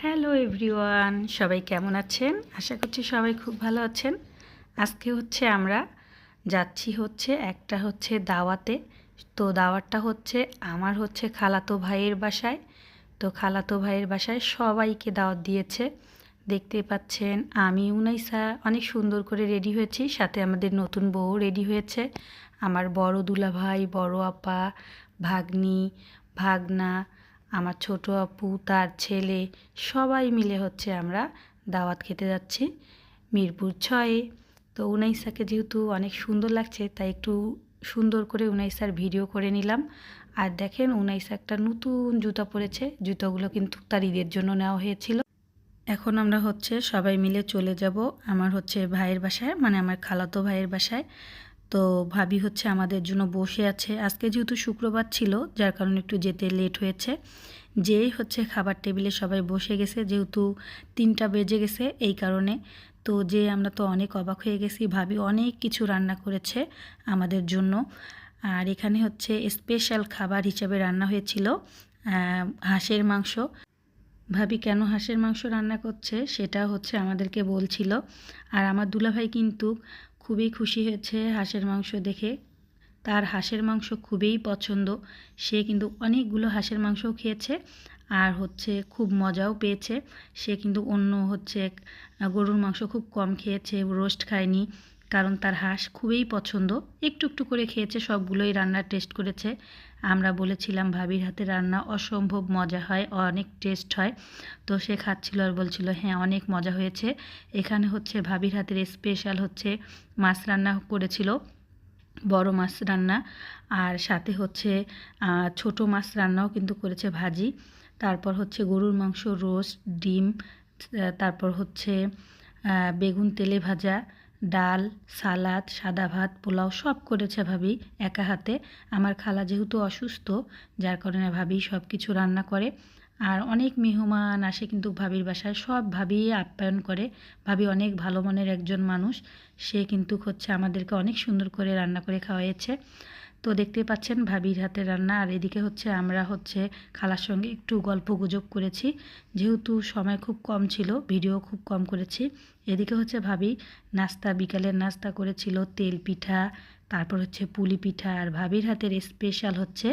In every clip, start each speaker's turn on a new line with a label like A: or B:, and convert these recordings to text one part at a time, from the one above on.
A: Hello everyone, সবাই কেমন আছেন? আশা করছি সবাই খুব ভালো আছেন। আজকে হচ্ছে আমরা যাচ্ছি হচ্ছে, একটা হচ্ছে দাওয়াতে। তো দাওয়াতটা হচ্ছে আমার হচ্ছে খালাতো ভাইয়ের বাসায়। তো খালাতো ভাইয়ের বাসায় সবাইকে দাওয়াত দিয়েছে। দেখতে পাচ্ছেন, আমি, উনাইসা অনেক সুন্দর করে রেডি হয়েছি। সাথে আমাদের নতুন বউ রেডি হয়েছে। আমার বড় দুলা ভাই বড় আপা, ভাগ্নি, ভাগনা আমার ছোট আপু, তার ছেলে, সবাই মিলে হচ্ছে আমরা দাওয়াত খেতে যাচ্ছি মিরপুর ছয়ে। তো উনাইসাকে যেহেতু অনেক সুন্দর লাগছে, তাই একটু সুন্দর করে উনাইসার ভিডিও করে নিলাম। আর দেখেন উনাইসা একটা নতুন জুতা পরেছে, জুতোগুলো কিন্তু তার ঈদের জন্য নেওয়া হয়েছিল। এখন আমরা হচ্ছে সবাই মিলে চলে যাব আমার হচ্ছে ভাইয়ের বাসায় মানে আমার খালাতো ভাইয়ের বাসায়। তো ভাবি হচ্ছে আমাদের জন্য বসে আছে। আজকে যেহেতু শুক্রবার ছিল, যার কারণে একটু যেতে লেট হয়েছে। যেই হচ্ছে খাবার টেবিলে সবাই বসে গেছে, যেহেতু তিনটা বেজে গেছে এই কারণে। তো যে আমরা তো অনেক অবাক হয়ে গেছি, ভাবি অনেক কিছু রান্না করেছে আমাদের জন্য। আর এখানে হচ্ছে স্পেশাল খাবার হিসাবে রান্না হয়েছিল হাঁসের মাংস। ভাবি, কেন হাঁসের মাংস রান্না করছে সেটা হচ্ছে আমাদেরকে বলছিল। আর আমার দুলাভাই কিন্তু খুবই খুশি হয়েছে হাঁসের মাংস দেখে। তার হাঁসের মাংস খুবই পছন্দ। সে কিন্তু অনেকগুলো হাঁসের মাংসও খেয়েছে আর হচ্ছে খুব মজাও পেয়েছে। সে কিন্তু অন্য হচ্ছে গরুর মাংস খুব কম খেয়েছে, রোস্ট খায়নি। কারণ তার হাঁস খুবই পছন্দ। একটু একটু করে খেয়েছে, সবগুলোই রান্নার টেস্ট করেছে। আমরা বলেছিলাম, ভাবির হাতে রান্না অসম্ভব মজা হয়, অনেক টেস্ট হয়। তো সে খাচ্ছিল আর বলছিল হ্যাঁ অনেক মজা হয়েছে। এখানে হচ্ছে ভাবির হাতের স্পেশাল হচ্ছে মাছ রান্না করেছিল, বড় মাছ রান্না। আর সাথে হচ্ছে ছোট মাছ রান্নাও কিন্তু করেছে ভাজি। তারপর হচ্ছে গরুর মাংস, রোস্ট, ডিম তারপর হচ্ছে বেগুন তেলে ভাজা ডাল, সালাদ, সাদা ভাত, পোলাও সব করেছে ভাবি একা হাতে। আমার খালা যেহেতু অসুস্থ, যার কারণে ভাবি সব কিছু রান্না করে। আর অনেক মেহমান আসে কিন্তু ভাবির বাসায়, সব ভাবি আপ্যায়ন করে। ভাবি অনেক ভালো মনের একজন মানুষ। সে কিন্তু হচ্ছে আমাদেরকে অনেক সুন্দর করে রান্না করে খাওয়াইছে তো দেখতে পাচ্ছেন ভাবির হাতে রান্না। আর এদিকে হচ্ছে আমরা হচ্ছে খালার সঙ্গে একটু গল্প গুজব করেছি। যেহেতু সময় খুব কম ছিল ভিডিও খুব কম করেছি। এদিকে হচ্ছে ভাবি নাস্তা, বিকালের নাস্তা করেছিল, তেল পিঠা, তারপর হচ্ছে পুলি পিঠা। আর ভাবির হাতের স্পেশাল হচ্ছে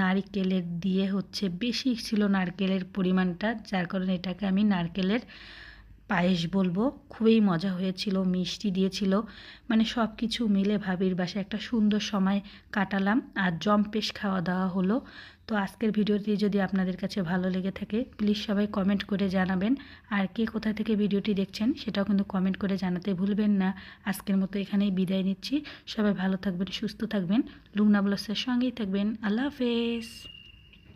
A: নারকেলের দিয়ে হচ্ছে, বেশি ছিল নারকেলের পরিমাণটা, যার কারণে এটাকে আমি নারকেলের পায়েস বলব, খুবই মজা হয়েছিল, মিষ্টি দিয়েছিল। মানে সব কিছু মিলে ভাবির বাসায় একটা সুন্দর সময় কাটালাম আর জম্পেশ খাওয়া দাওয়া হলো। তো আজকের ভিডিওটি যদি আপনাদের কাছে ভালো লেগে থাকে প্লিজ সবাই কমেন্ট করে জানাবেন। আর কে কোথা থেকে ভিডিওটি দেখছেন, সেটাও কিন্তু কমেন্ট করে জানাতে ভুলবেন না। আজকের মতো এখানেই বিদায় নিচ্ছি। সবাই ভালো থাকবেন, সুস্থ থাকবেন। লুগনা ব্লসের সঙ্গেই থাকবেন। আল্লাহ হাফেজ।